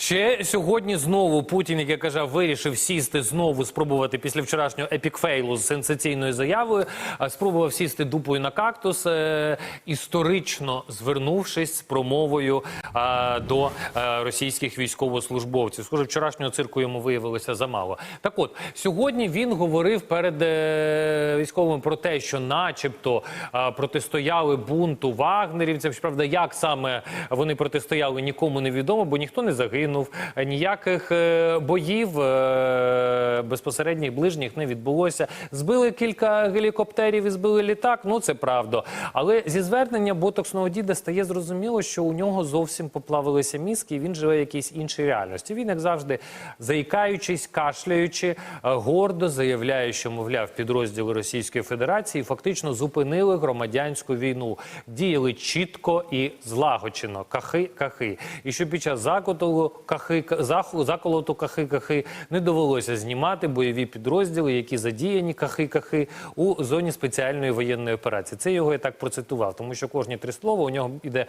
Ще сьогодні знову Путін, як я казав, вирішив сісти знову спробувати після вчорашнього епікфейлу з сенсаційною заявою. Спробував сісти дупою на кактус, е, історично звернувшись з промовою до е, російських військовослужбовців. Схоже, вчорашнього цирку йому виявилося замало. Так от сьогодні він говорив перед е, військовими про те, що, начебто, протистояли бунту вагнерівцям. Щоправда, як саме вони протистояли, нікому не відомо, бо ніхто не загинув, е, ніяких е, боїв е, безпосередніх ближніх не відбулося. Збили кілька гелікоптерів і збили літак. Ну це правда. Але зі звернення ботоксного діда стає зрозуміло, що у нього зовсім поплавилися мізки, і він живе в якійсь іншій реальності. Він, як завжди, заїкаючись, кашляючи, е, гордо заявляє, що мовляв, підрозділи Російської Федерації фактично зупинили громадянську війну, діяли чітко і злагоджено. Кахи, кахи. І що під час закоту кахи, заколоту кахи, кахи не довелося знімати бойові підрозділи, які задіяні кахи, кахи у зоні спеціальної воєнної операції. Це його я так процитував, тому що кожні три слова у нього іде